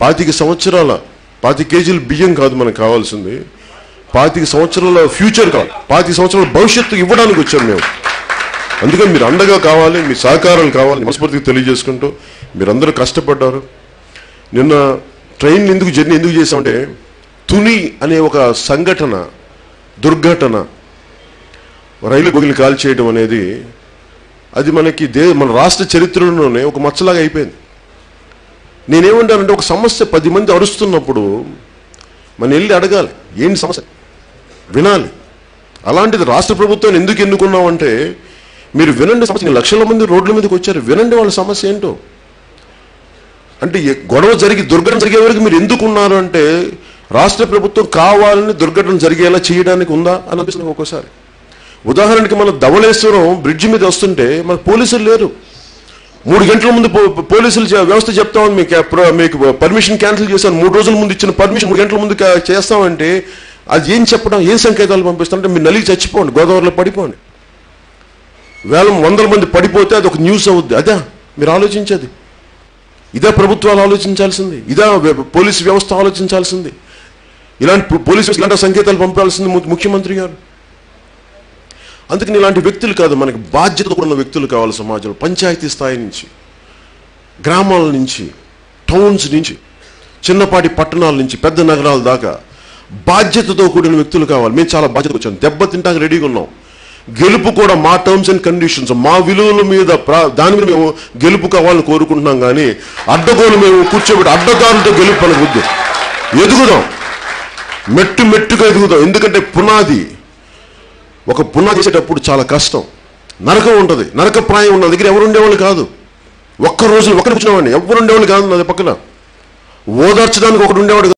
పాతిక సంవత్సరాల పాతి కేజీలు బియ్యం కాదు మనకు కావాల్సింది. పాతిక సంవత్సరాల ఫ్యూచర్ కాదు. పాతిక సంవత్సరాల భవిష్యత్తు ఇవ్వడానికి వచ్చాం మేము. అందుకని మీరు అండగా కావాలి మీ సహకారాలు కావాలి మనస్ఫూర్తిగా తెలియజేసుకుంటూ మీరందరూ కష్టపడ్డారు. నిన్న ట్రైన్ ఎందుకు జర్నీ ఎందుకు చేసామంటే తుని అనే ఒక సంఘటన దుర్ఘటన రైలు బొగిలి కాల్చేయడం అనేది అది మనకి దే మన రాష్ట్ర చరిత్రలోనే ఒక మచ్చలాగా అయిపోయింది. నేనేమంటానంటే ఒక సమస్య పది మంది అరుస్తున్నప్పుడు మనం వెళ్ళి అడగాలి. ఏంటి సమస్య? వినాలి. అలాంటిది రాష్ట్ర ప్రభుత్వాన్ని ఎందుకు ఎన్నుకున్నామంటే మీరు వినండి సమస్య. లక్షల మంది రోడ్ల మీదకి వచ్చారు. వినండి వాళ్ళ సమస్య ఏంటో. అంటే గొడవ జరిగి దుర్ఘటన జరిగే వరకు మీరు ఎందుకు ఉన్నారు అంటే రాష్ట్ర ప్రభుత్వం కావాలని దుర్ఘటన జరిగేలా చేయడానికి ఉందా అని అనిపిస్తుంది ఒక్కోసారి. ఉదాహరణకి మన ధవళేశ్వరం బ్రిడ్జ్ మీద వస్తుంటే మన పోలీసులు లేరు. మూడు గంటల ముందు పో- పోలీసులు చే- వ్యవస్థ చెప్తామని మీకు మీకు పర్మిషన్ క్యాన్సిల్ చేశాను మూడు రోజుల ముందు ఇచ్చిన పర్మిషన్ మూడు గంటల ముందు చేస్తామంటే అది ఏం చెప్పడం ఏం సంకేతాలు పంపిస్తారంటే మీరు నలిగి చచ్చిపోండి గోదావరిలో పడిపోండి. వేల వందల మంది పడిపోతే అది ఒక న్యూస్ అవుద్ది. అదే మీరు ఆలోచించేది. ఇదే ప్రభుత్వాలు ఆలోచించాల్సింది. ఇదే పోలీసు వ్యవస్థ ఆలోచించాల్సింది. ఇలాంటి పోలీసు ఇలాంటి సంకేతాలు పంపాల్సింది ముఖ్యమంత్రి గారు. అందుకని ఇలాంటి వ్యక్తులు కాదు మనకి బాధ్యత ఉన్న వ్యక్తులు కావాలి సమాజంలో పంచాయతీ స్థాయి నుంచి గ్రామాల నుంచి టౌన్స్ నుంచి చిన్నపాటి పట్టణాల నుంచి పెద్ద నగరాల దాకా బాధ్యతతో కూడిన వ్యక్తులు కావాలి. మేము చాలా బాధ్యత వచ్చాం. దెబ్బ తింటాక రెడీగా ఉన్నాం. గెలుపు కూడా మా టర్మ్స్ అండ్ కండిషన్స్ మా విలువల మీద ప్రా- దాని మీద మేము గెలుపు కావాలని కోరుకుంటున్నాం కానీ అడ్డగోలు మేము కూర్చోబెట్టి అడ్డదారులతో గెలుపు అని ఎదుగుదాం. మెట్టు మెట్టుగా ఎదుగుదాం. ఎందుకంటే పునాది ఒక పునాది చేసేటప్పుడు చాలా కష్టం. నరకం ఉంటుంది. నరకప్రాయం ఉన్న దగ్గర ఎవరు ఉండేవాళ్ళు కాదు. ఒక్క రోజు ఒకరు కూర్చునేవాడిని. ఎవరు ఉండేవాళ్ళు కాదు నా పక్కన. ఓదార్చడానికి ఒకడు ఉండేవాడు